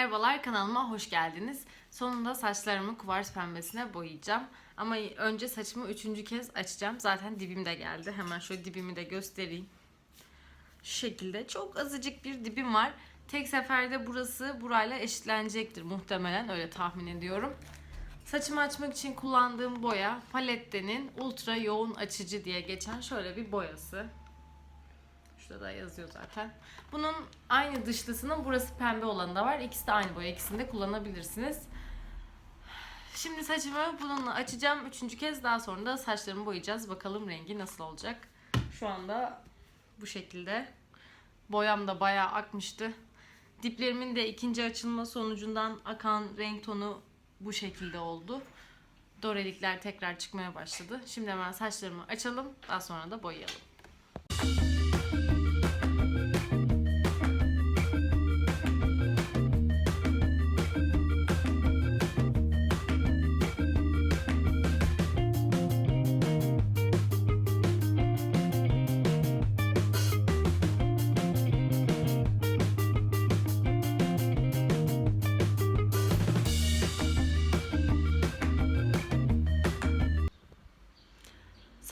Merhabalar kanalıma hoş geldiniz. Sonunda saçlarımı kuvars pembesine boyayacağım. Ama önce saçımı üçüncü kez açacağım. Zaten dibim de geldi. Hemen şöyle dibimi de göstereyim. Şu şekilde çok azıcık bir dibim var. Tek seferde burası burayla eşitlenecektir muhtemelen öyle tahmin ediyorum. Saçımı açmak için kullandığım boya Palette'nin ultra yoğun açıcı diye geçen şöyle bir boyası. Şurada da yazıyor zaten. Bunun aynı dışlısının burası pembe olanı da var. İkisi de aynı boya. İkisini de kullanabilirsiniz. Şimdi saçımı bununla açacağım. Üçüncü kez daha sonra da saçlarımı boyayacağız. Bakalım rengi nasıl olacak. Şu anda bu şekilde. Boyam da bayağı akmıştı. Diplerimin de ikinci açılma sonucundan akan renk tonu bu şekilde oldu. Dorelikler tekrar çıkmaya başladı. Şimdi hemen saçlarımı açalım. Daha sonra da boyayalım.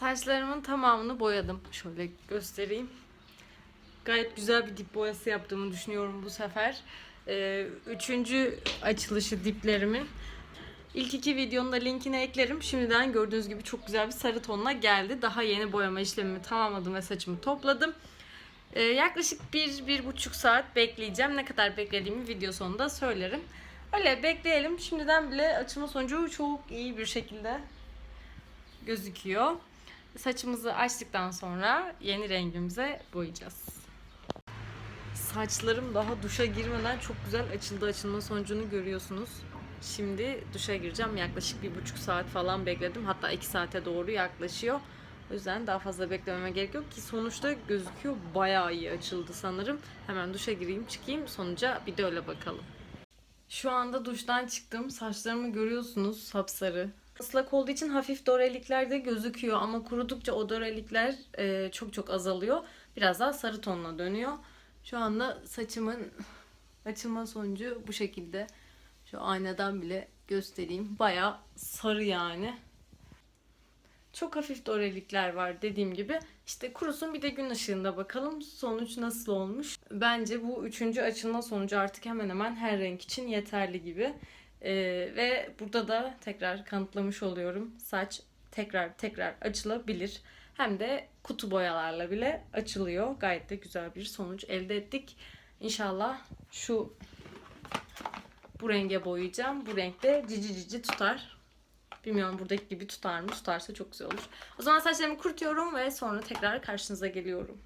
Saçlarımın tamamını boyadım. Şöyle göstereyim. Gayet güzel bir dip boyası yaptığımı düşünüyorum bu sefer. Ee, üçüncü açılışı diplerimin. İlk iki videonun da linkini eklerim. Şimdiden gördüğünüz gibi çok güzel bir sarı tonuna geldi. Daha yeni boyama işlemimi tamamladım ve saçımı topladım. Ee, yaklaşık bir, bir buçuk saat bekleyeceğim. Ne kadar beklediğimi video sonunda söylerim. Öyle bekleyelim. Şimdiden bile açılma sonucu çok iyi bir şekilde gözüküyor. Saçımızı açtıktan sonra yeni rengimize boyayacağız. Saçlarım daha duşa girmeden çok güzel açıldı. Açılma sonucunu görüyorsunuz. Şimdi duşa gireceğim. Yaklaşık bir buçuk saat falan bekledim. Hatta iki saate doğru yaklaşıyor. O yüzden daha fazla beklememe gerek yok ki sonuçta gözüküyor. Bayağı iyi açıldı sanırım. Hemen duşa gireyim çıkayım. Sonuca bir de öyle bakalım. Şu anda duştan çıktım. Saçlarımı görüyorsunuz sapsarı. Islak olduğu için hafif dorelikler de gözüküyor ama kurudukça o dorelikler e, çok çok azalıyor. Biraz daha sarı tonuna dönüyor. Şu anda saçımın açılma sonucu bu şekilde. Şu aynadan bile göstereyim. Baya sarı yani. Çok hafif dorelikler var dediğim gibi. İşte kurusun bir de gün ışığında bakalım sonuç nasıl olmuş. Bence bu üçüncü açılma sonucu artık hemen hemen her renk için yeterli gibi. Ee, ve burada da tekrar kanıtlamış oluyorum. Saç tekrar tekrar açılabilir. Hem de kutu boyalarla bile açılıyor. Gayet de güzel bir sonuç elde ettik. İnşallah şu bu renge boyayacağım. Bu renkte cici cici tutar. Bilmiyorum buradaki gibi tutar mı? Tutarsa çok güzel olur. O zaman saçlarımı kurutuyorum ve sonra tekrar karşınıza geliyorum.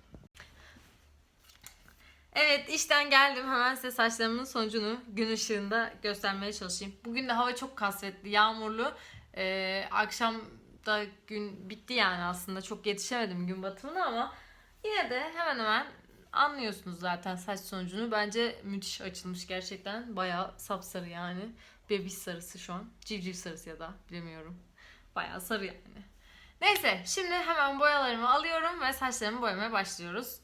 Evet işten geldim. Hemen size saçlarımın sonucunu gün ışığında göstermeye çalışayım. Bugün de hava çok kasvetli, yağmurlu. Ee, akşam da gün bitti yani aslında. Çok yetişemedim gün batımına ama yine de hemen hemen anlıyorsunuz zaten saç sonucunu. Bence müthiş açılmış gerçekten. Bayağı sapsarı yani. Bebiş sarısı şu an. Civciv sarısı ya da bilemiyorum. Bayağı sarı yani. Neyse şimdi hemen boyalarımı alıyorum ve saçlarımı boyamaya başlıyoruz.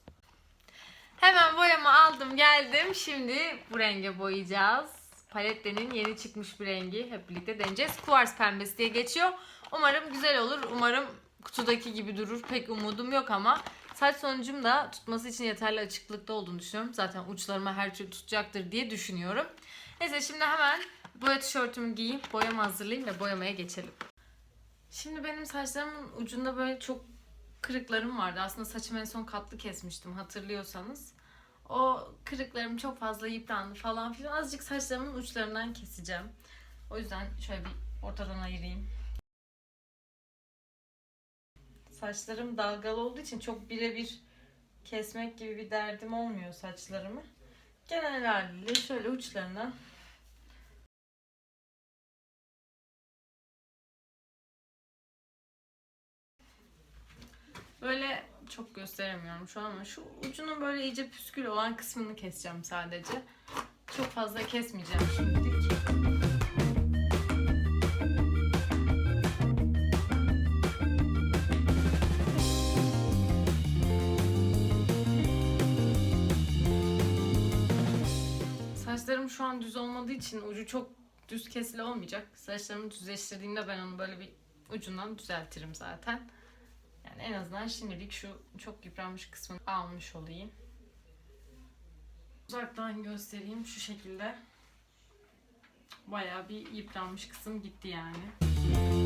Hemen boyamı aldım geldim. Şimdi bu renge boyayacağız. Palette'nin yeni çıkmış bir rengi. Hep birlikte deneyeceğiz. Kuvars pembesi diye geçiyor. Umarım güzel olur. Umarım kutudaki gibi durur. Pek umudum yok ama saç sonucum da tutması için yeterli açıklıkta olduğunu düşünüyorum. Zaten uçlarıma her türlü tutacaktır diye düşünüyorum. Neyse şimdi hemen boya tişörtümü giyip boyamı hazırlayayım ve boyamaya geçelim. Şimdi benim saçlarımın ucunda böyle çok kırıklarım vardı. Aslında saçımı en son katlı kesmiştim hatırlıyorsanız. O kırıklarım çok fazla yıprandı falan filan. Azıcık saçlarımın uçlarından keseceğim. O yüzden şöyle bir ortadan ayırayım. Saçlarım dalgalı olduğu için çok birebir kesmek gibi bir derdim olmuyor saçlarımı. Genel haliyle şöyle uçlarına Böyle çok gösteremiyorum şu an ama şu ucunun böyle iyice püskül olan kısmını keseceğim sadece. Çok fazla kesmeyeceğim şimdilik. Saçlarım şu an düz olmadığı için ucu çok düz kesili olmayacak. Saçlarımı düzleştirdiğimde ben onu böyle bir ucundan düzeltirim zaten. Yani en azından şimdilik şu çok yıpranmış kısmını almış olayım. Uzaktan göstereyim şu şekilde. Bayağı bir yıpranmış kısım gitti yani.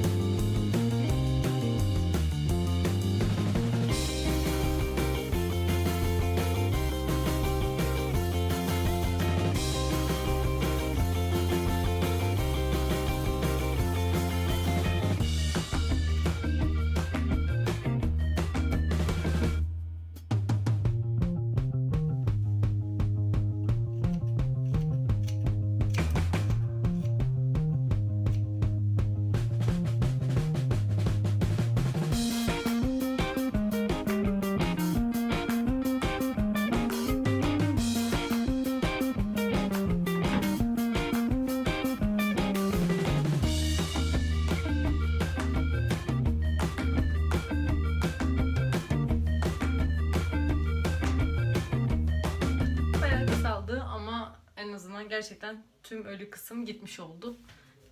En azından gerçekten tüm ölü kısım gitmiş oldu.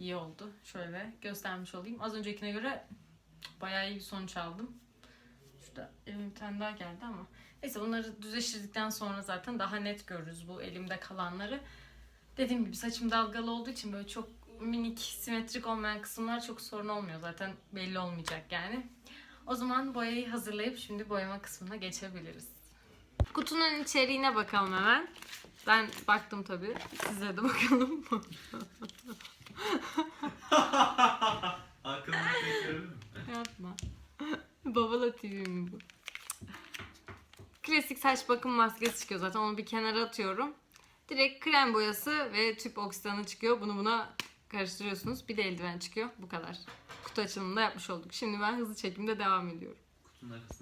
İyi oldu. Şöyle göstermiş olayım. Az öncekine göre bayağı iyi bir sonuç aldım. Şurada elim bir tane daha geldi ama. Neyse bunları düzleştirdikten sonra zaten daha net görürüz bu elimde kalanları. Dediğim gibi saçım dalgalı olduğu için böyle çok minik, simetrik olmayan kısımlar çok sorun olmuyor. Zaten belli olmayacak yani. O zaman boyayı hazırlayıp şimdi boyama kısmına geçebiliriz. Kutunun içeriğine bakalım hemen. Ben baktım tabii. Size de bakalım. Hakkını bekliyorum mi? Yapma. Babala TV mi bu? Klasik saç bakım maskesi çıkıyor zaten. Onu bir kenara atıyorum. Direkt krem boyası ve tüp oksidanı çıkıyor. Bunu buna karıştırıyorsunuz. Bir de eldiven çıkıyor. Bu kadar. Kutu açılımını da yapmış olduk. Şimdi ben hızlı çekimde devam ediyorum. Kutunun arkası.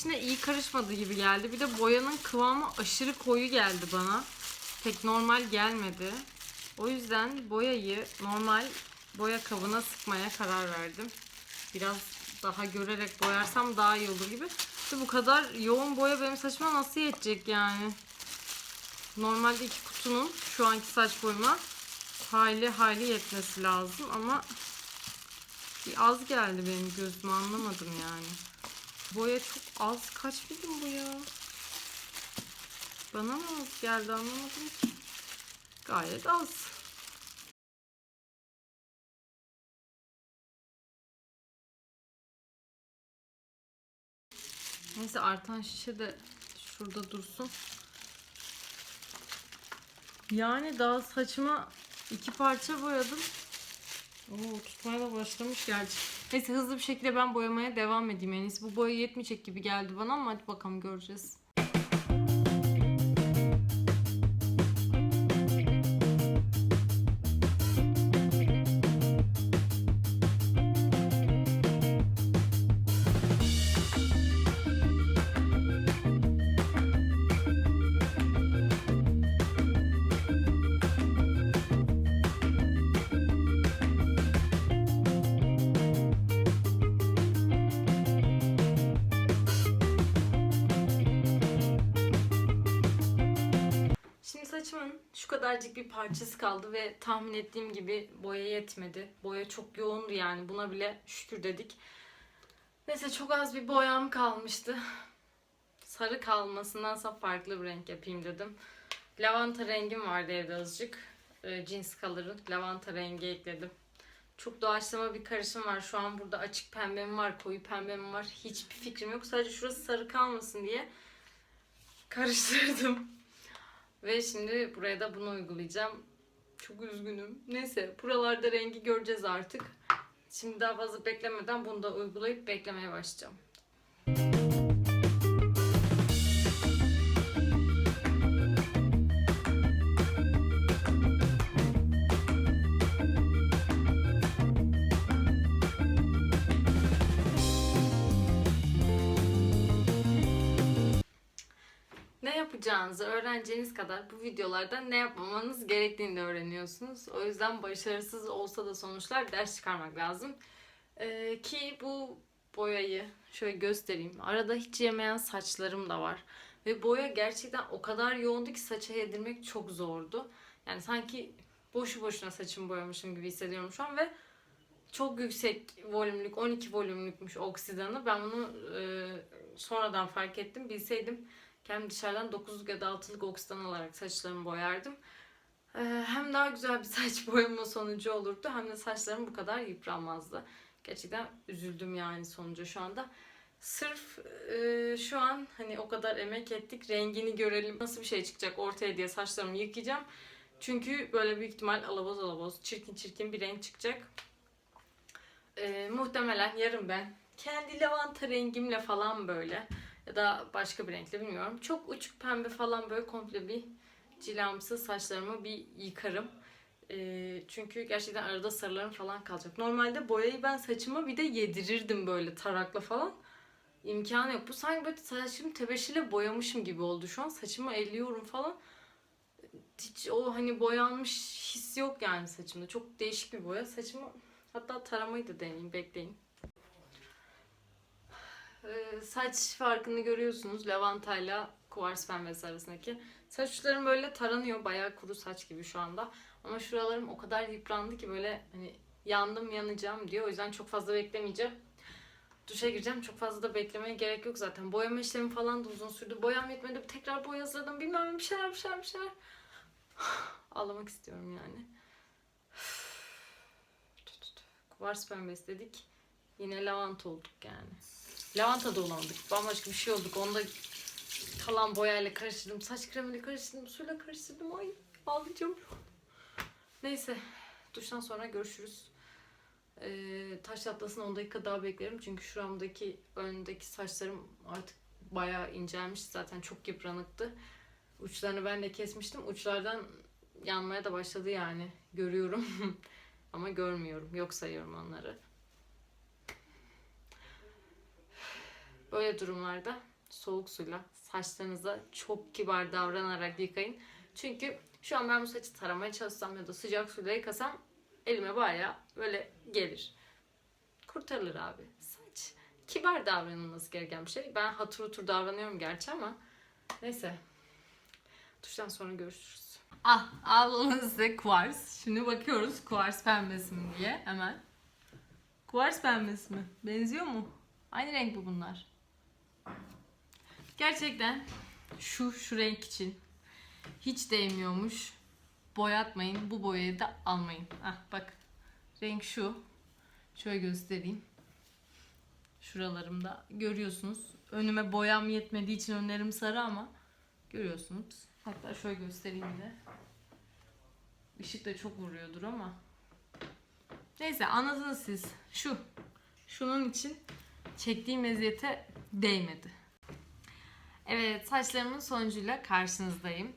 İçine iyi karışmadı gibi geldi. Bir de boyanın kıvamı aşırı koyu geldi bana. Pek normal gelmedi. O yüzden boyayı normal boya kabına sıkmaya karar verdim. Biraz daha görerek boyarsam daha iyi olur gibi. İşte bu kadar yoğun boya benim saçıma nasıl yetecek yani? Normalde iki kutunun şu anki saç boyuma hayli hayli yetmesi lazım ama az geldi benim gözüme anlamadım yani. Boya çok az. Kaç milim bu ya? Bana mı az geldi anlamadım ki. Gayet az. Neyse artan şişe de şurada dursun. Yani daha saçıma iki parça boyadım. Oo, tutmaya da başlamış gerçi. Neyse hızlı bir şekilde ben boyamaya devam edeyim. İyisi bu boya yetmeyecek gibi geldi bana ama hadi bakalım göreceğiz. Bir parçası kaldı ve tahmin ettiğim gibi boya yetmedi. Boya çok yoğundu yani buna bile şükür dedik. Neyse çok az bir boyam kalmıştı. Sarı kalmasındansa farklı bir renk yapayım dedim. Lavanta rengim vardı evde azıcık. Ee, Jeans Color'ın lavanta rengi ekledim. Çok doğaçlama bir karışım var. Şu an burada açık pembem var, koyu pembem var. Hiçbir fikrim yok. Sadece şurası sarı kalmasın diye karıştırdım. Ve şimdi buraya da bunu uygulayacağım. Çok üzgünüm. Neyse buralarda rengi göreceğiz artık. Şimdi daha fazla beklemeden bunu da uygulayıp beklemeye başlayacağım. Yapacağınızı öğreneceğiniz kadar bu videolarda ne yapmamanız gerektiğini de öğreniyorsunuz. O yüzden başarısız olsa da sonuçlar ders çıkarmak lazım. Ee, ki bu boyayı şöyle göstereyim. Arada hiç yemeyen saçlarım da var. Ve boya gerçekten o kadar yoğundu ki saça yedirmek çok zordu. Yani sanki boşu boşuna saçımı boyamışım gibi hissediyorum şu an ve çok yüksek volümlük 12 volümlükmüş oksidanı. Ben bunu e, sonradan fark ettim. Bilseydim kendim dışarıdan 9'luk ya da 6'lık oksidan alarak saçlarımı boyardım. Ee, hem daha güzel bir saç boyama sonucu olurdu hem de saçlarım bu kadar yıpranmazdı. Gerçekten üzüldüm yani sonuca şu anda. Sırf e, şu an hani o kadar emek ettik rengini görelim nasıl bir şey çıkacak ortaya diye saçlarımı yıkayacağım. Çünkü böyle büyük ihtimal alaboz alaboz çirkin çirkin bir renk çıkacak. Ee, muhtemelen yarın ben kendi lavanta rengimle falan böyle ya da başka bir renkle bilmiyorum. Çok uçuk pembe falan böyle komple bir cilamsı saçlarımı bir yıkarım. Ee, çünkü gerçekten arada sarılarım falan kalacak. Normalde boyayı ben saçıma bir de yedirirdim böyle tarakla falan. İmkanı yok. Bu sanki böyle saçımı tebeşirle boyamışım gibi oldu şu an. Saçımı elliyorum falan. Hiç o hani boyanmış his yok yani saçımda. Çok değişik bir boya. Saçımı hatta taramayı da deneyeyim. Bekleyin. Ee, saç farkını görüyorsunuz lavantayla kuvars pembesi arasındaki. Saç uçlarım böyle taranıyor bayağı kuru saç gibi şu anda. Ama şuralarım o kadar yıprandı ki böyle hani yandım yanacağım diyor. O yüzden çok fazla beklemeyeceğim. Duşa gireceğim. Çok fazla da beklemeye gerek yok zaten. Boyama işlemi falan da uzun sürdü. Boyam yetmedi. Tekrar boya hazırladım. Bilmem bir şeyler bir şeyler bir şeyler. Ağlamak istiyorum yani. Kuvars pembesi dedik. Yine lavanta olduk yani. Lavanta da olamadık. Bambaşka bir şey olduk. Onda kalan boyayla karıştırdım. Saç kremiyle karıştırdım. Suyla karıştırdım. Ay ağlayacağım. Neyse. Duştan sonra görüşürüz. Ee, taş atlasını 10 dakika daha beklerim. Çünkü şuramdaki öndeki saçlarım artık bayağı incelmiş. Zaten çok yıpranıktı. Uçlarını ben de kesmiştim. Uçlardan yanmaya da başladı yani. Görüyorum. Ama görmüyorum. Yok sayıyorum onları. Böyle durumlarda soğuk suyla saçlarınıza çok kibar davranarak yıkayın. Çünkü şu an ben bu saçı taramaya çalışsam ya da sıcak suyla yıkasam elime bayağı böyle gelir. Kurtarılır abi. Saç kibar davranılması gereken bir şey. Ben hatır hutur davranıyorum gerçi ama neyse. Duştan sonra görüşürüz. Ah, alın size kuvars. Şimdi bakıyoruz kuvars pembesi mi diye hemen. Kuvars pembesi mi? Benziyor mu? Aynı renk bu bunlar. Gerçekten şu şu renk için hiç değmiyormuş. Boyatmayın. Bu boyayı da almayın. Ah bak. Renk şu. Şöyle göstereyim. Şuralarımda görüyorsunuz. Önüme boyam yetmediği için önlerim sarı ama görüyorsunuz. Hatta şöyle göstereyim de. Işık da çok vuruyordur ama. Neyse anladınız siz. Şu. Şunun için çektiğim eziyete değmedi. Evet saçlarımın sonucuyla karşınızdayım.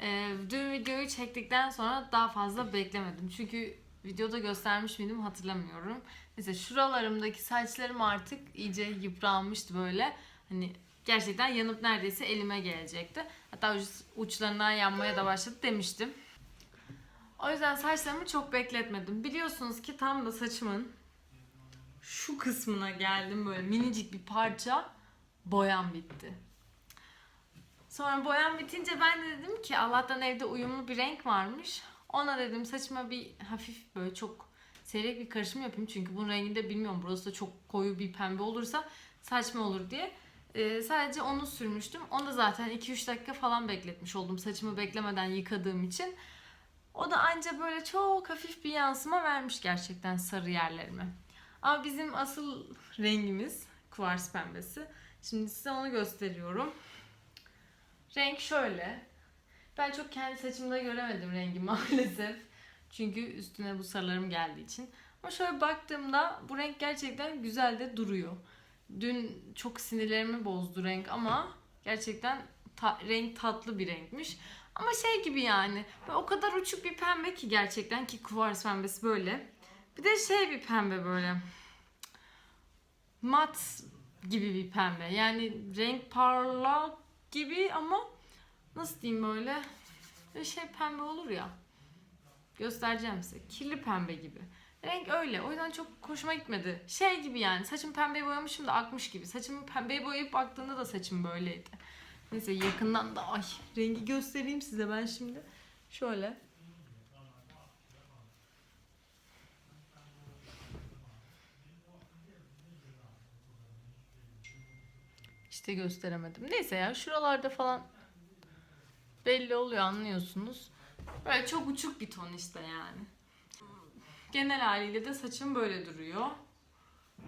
Ee, dün videoyu çektikten sonra daha fazla beklemedim. Çünkü videoda göstermiş miydim hatırlamıyorum. Mesela şuralarımdaki saçlarım artık iyice yıpranmıştı böyle. Hani gerçekten yanıp neredeyse elime gelecekti. Hatta uç- uçlarından yanmaya da başladı demiştim. O yüzden saçlarımı çok bekletmedim. Biliyorsunuz ki tam da saçımın şu kısmına geldim böyle minicik bir parça boyam bitti. Sonra boyam bitince ben de dedim ki Allah'tan evde uyumlu bir renk varmış. Ona dedim saçıma bir hafif böyle çok seyrek bir karışım yapayım. Çünkü bunun rengini de bilmiyorum. Burası da çok koyu bir pembe olursa saçma olur diye. Ee, sadece onu sürmüştüm. Onu da zaten 2-3 dakika falan bekletmiş oldum. Saçımı beklemeden yıkadığım için. O da anca böyle çok hafif bir yansıma vermiş gerçekten sarı yerlerime. Ama bizim asıl rengimiz kuvars pembesi. Şimdi size onu gösteriyorum. Renk şöyle. Ben çok kendi saçımda göremedim rengi maalesef. Çünkü üstüne bu sarılarım geldiği için. Ama şöyle baktığımda bu renk gerçekten güzel de duruyor. Dün çok sinirlerimi bozdu renk ama gerçekten ta- renk tatlı bir renkmiş. Ama şey gibi yani o kadar uçuk bir pembe ki gerçekten ki kuvars pembesi böyle. Bir de şey bir pembe böyle mat gibi bir pembe. Yani renk parlak gibi ama nasıl diyeyim böyle bir şey pembe olur ya. Göstereceğim size. Kirli pembe gibi. Renk öyle. O yüzden çok hoşuma gitmedi. Şey gibi yani. Saçımı pembeye boyamışım da akmış gibi. Saçımı pembeye boyayıp baktığında da saçım böyleydi. Neyse yakından da ay rengi göstereyim size ben şimdi. Şöyle. İşte gösteremedim. Neyse ya şuralarda falan belli oluyor anlıyorsunuz. Böyle çok uçuk bir ton işte yani. Genel haliyle de saçım böyle duruyor.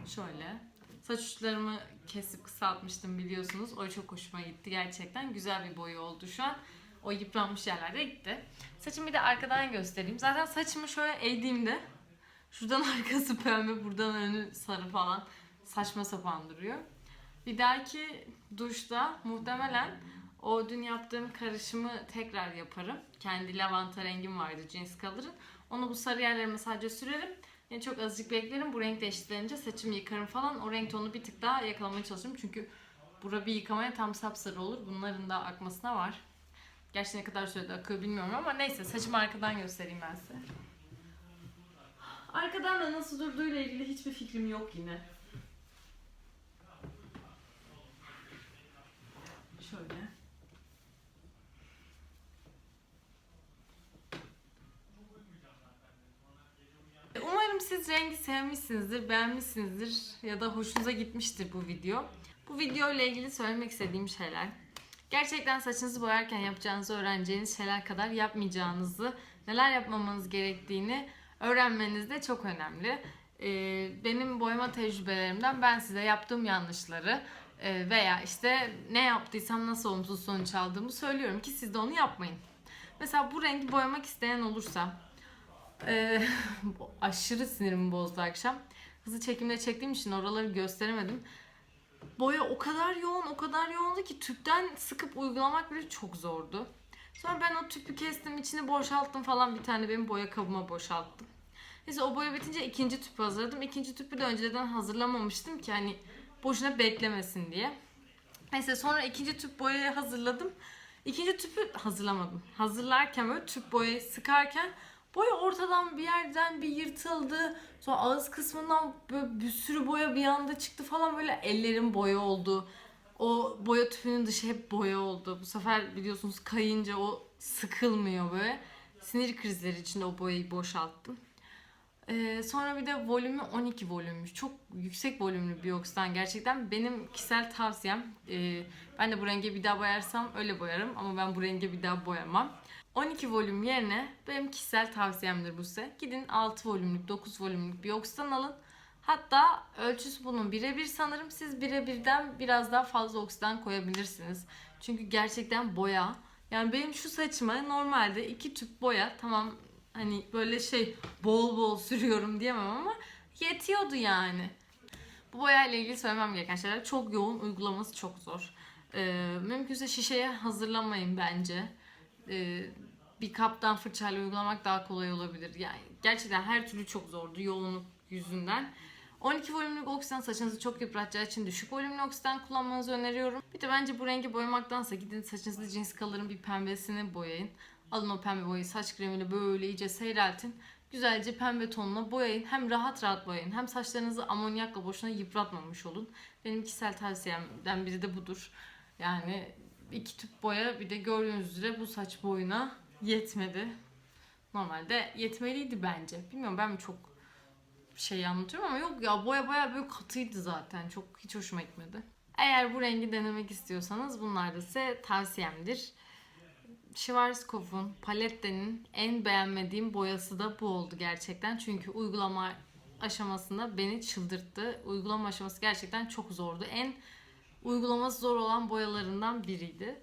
Şöyle. Saç uçlarımı kesip kısaltmıştım biliyorsunuz. O çok hoşuma gitti gerçekten. Güzel bir boyu oldu şu an. O yıpranmış yerlerde gitti. Saçımı bir de arkadan göstereyim. Zaten saçımı şöyle eğdiğimde şuradan arkası pembe, buradan önü sarı falan saçma sapan duruyor. Bir dahaki duşta muhtemelen o dün yaptığım karışımı tekrar yaparım. Kendi lavanta rengim vardı Jeans Color'ın. Onu bu sarı yerlerime sadece sürerim. Yani çok azıcık beklerim. Bu renk değiştirince saçımı yıkarım falan. O renk tonu bir tık daha yakalamaya çalışırım. Çünkü bura bir yıkamaya tam sapsarı olur. Bunların da akmasına var. Gerçi ne kadar sürede akıyor bilmiyorum ama neyse saçımı arkadan göstereyim ben size. Arkadan da nasıl durduğuyla ilgili hiçbir fikrim yok yine. Şöyle. Umarım siz rengi sevmişsinizdir, beğenmişsinizdir ya da hoşunuza gitmiştir bu video. Bu video ile ilgili söylemek istediğim şeyler. Gerçekten saçınızı boyarken yapacağınızı öğreneceğiniz şeyler kadar yapmayacağınızı, neler yapmamanız gerektiğini öğrenmeniz de çok önemli. Ee, benim boyama tecrübelerimden ben size yaptığım yanlışları veya işte ne yaptıysam nasıl olumsuz sonuç aldığımı söylüyorum ki siz de onu yapmayın. Mesela bu rengi boyamak isteyen olursa ee, aşırı sinirimi bozdu akşam. Hızlı çekimde çektiğim için oraları gösteremedim. Boya o kadar yoğun, o kadar yoğundu ki tüpten sıkıp uygulamak bile çok zordu. Sonra ben o tüpü kestim, içini boşalttım falan bir tane benim boya kabıma boşalttım. Neyse o boya bitince ikinci tüpü hazırladım. İkinci tüpü de önceden hazırlamamıştım ki hani boşuna beklemesin diye. Neyse sonra ikinci tüp boyayı hazırladım. İkinci tüpü hazırlamadım. Hazırlarken böyle tüp boyayı sıkarken boya ortadan bir yerden bir yırtıldı. Sonra ağız kısmından böyle bir sürü boya bir anda çıktı falan böyle ellerim boya oldu. O boya tüpünün dışı hep boya oldu. Bu sefer biliyorsunuz kayınca o sıkılmıyor böyle. Sinir krizleri içinde o boyayı boşalttım. Ee, sonra bir de volümü 12 volümmüş. Çok yüksek volümlü bir oksidan gerçekten. Benim kişisel tavsiyem e, ben de bu renge bir daha boyarsam öyle boyarım ama ben bu renge bir daha boyamam. 12 volüm yerine benim kişisel tavsiyemdir bu size. Gidin 6 volümlük, 9 volümlük bir oksidan alın. Hatta ölçüsü bunun birebir sanırım. Siz birebirden biraz daha fazla oksidan koyabilirsiniz. Çünkü gerçekten boya. Yani benim şu saçıma normalde iki tüp boya tamam hani böyle şey bol bol sürüyorum diyemem ama yetiyordu yani. Bu boya ile ilgili söylemem gereken şeyler çok yoğun, uygulaması çok zor. Ee, mümkünse şişeye hazırlamayın bence. Ee, bir kaptan fırçayla uygulamak daha kolay olabilir. Yani gerçekten her türlü çok zordu yoğunluk yüzünden. 12 volümlük oksidan saçınızı çok yıpratacağı için düşük volümlü oksidan kullanmanızı öneriyorum. Bir de bence bu rengi boyamaktansa gidin saçınızda cins kalırın bir pembesini boyayın. Alın o pembe boyayı saç kremiyle böyle iyice seyreltin. Güzelce pembe tonuna boyayın. Hem rahat rahat boyayın hem saçlarınızı amonyakla boşuna yıpratmamış olun. Benim kişisel tavsiyemden biri de budur. Yani iki tüp boya bir de gördüğünüz üzere bu saç boyuna yetmedi. Normalde yetmeliydi bence. Bilmiyorum ben mi çok şey anlatıyorum ama yok ya boya baya böyle katıydı zaten. Çok hiç hoşuma gitmedi. Eğer bu rengi denemek istiyorsanız bunlar da size tavsiyemdir. Schwarzkopf'un Palette'nin en beğenmediğim boyası da bu oldu gerçekten. Çünkü uygulama aşamasında beni çıldırttı. Uygulama aşaması gerçekten çok zordu. En uygulaması zor olan boyalarından biriydi.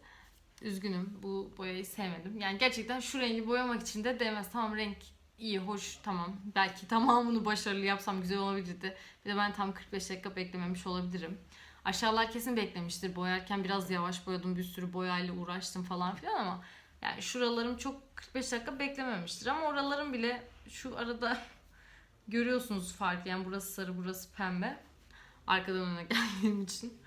Üzgünüm bu boyayı sevmedim. Yani gerçekten şu rengi boyamak için de değmez. Tamam renk iyi, hoş, tamam. Belki tamamını başarılı yapsam güzel olabilirdi. Bir de ben tam 45 dakika beklememiş olabilirim. Aşağılar kesin beklemiştir. Boyarken biraz yavaş boyadım. Bir sürü boyayla uğraştım falan filan ama yani şuralarım çok 45 dakika beklememiştir. Ama oralarım bile şu arada görüyorsunuz fark. Yani burası sarı, burası pembe. Arkadan öne geldiğim için.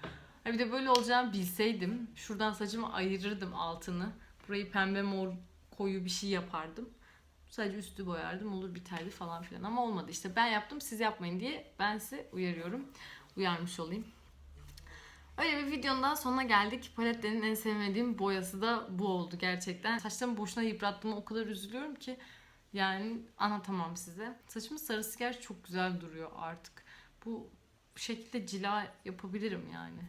Ha bir de böyle olacağını bilseydim şuradan saçımı ayırırdım altını. Burayı pembe mor koyu bir şey yapardım. Sadece üstü boyardım olur biterdi falan filan ama olmadı işte ben yaptım siz yapmayın diye ben size uyarıyorum. Uyarmış olayım. Öyle bir videonun daha sonuna geldik. Paletlerin en sevmediğim boyası da bu oldu gerçekten. Saçlarımı boşuna yıprattığıma o kadar üzülüyorum ki yani anlatamam size. Saçımın sarısı gerçi çok güzel duruyor artık. Bu şekilde cila yapabilirim yani.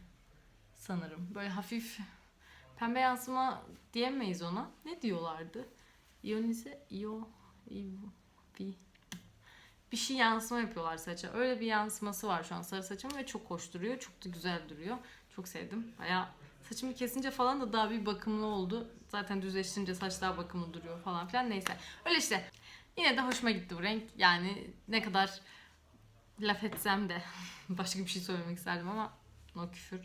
Sanırım. Böyle hafif pembe yansıma diyemeyiz ona. Ne diyorlardı? İyonize, iyo, iyo, bir, bir şey yansıma yapıyorlar saça. Öyle bir yansıması var şu an sarı saçım ve çok hoş duruyor. Çok da güzel duruyor. Çok sevdim. Baya saçımı kesince falan da daha bir bakımlı oldu. Zaten düzleştirince saç daha bakımlı duruyor falan filan. Neyse. Öyle işte. Yine de hoşuma gitti bu renk. Yani ne kadar laf etsem de başka bir şey söylemek isterdim ama no küfür.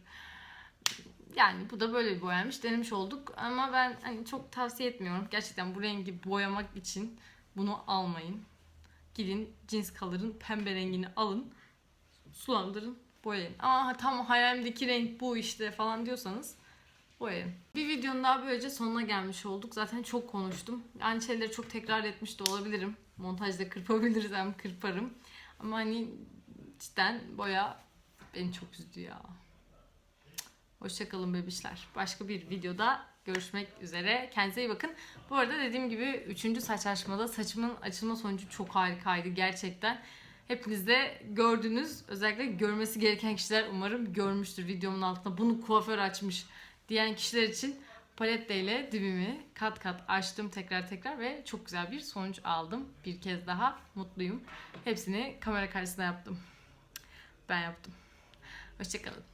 Yani bu da böyle bir boyaymış. Denemiş olduk ama ben hani çok tavsiye etmiyorum. Gerçekten bu rengi boyamak için bunu almayın. Gidin cins color'ın pembe rengini alın. Sulandırın, boyayın. Ama tam hayalimdeki renk bu işte falan diyorsanız boyayın. Bir videonun daha böylece sonuna gelmiş olduk. Zaten çok konuştum. Aynı şeyleri çok tekrar etmiş de olabilirim. Montajda kırpabilirsem kırparım. Ama hani cidden boya beni çok üzdü ya. Hoşçakalın bebişler. Başka bir videoda görüşmek üzere. Kendinize iyi bakın. Bu arada dediğim gibi 3. saç açmada saçımın açılma sonucu çok harikaydı gerçekten. Hepiniz de gördünüz. Özellikle görmesi gereken kişiler umarım görmüştür videomun altında. Bunu kuaför açmış diyen kişiler için palette ile dibimi kat kat açtım tekrar tekrar ve çok güzel bir sonuç aldım. Bir kez daha mutluyum. Hepsini kamera karşısında yaptım. Ben yaptım. Hoşçakalın.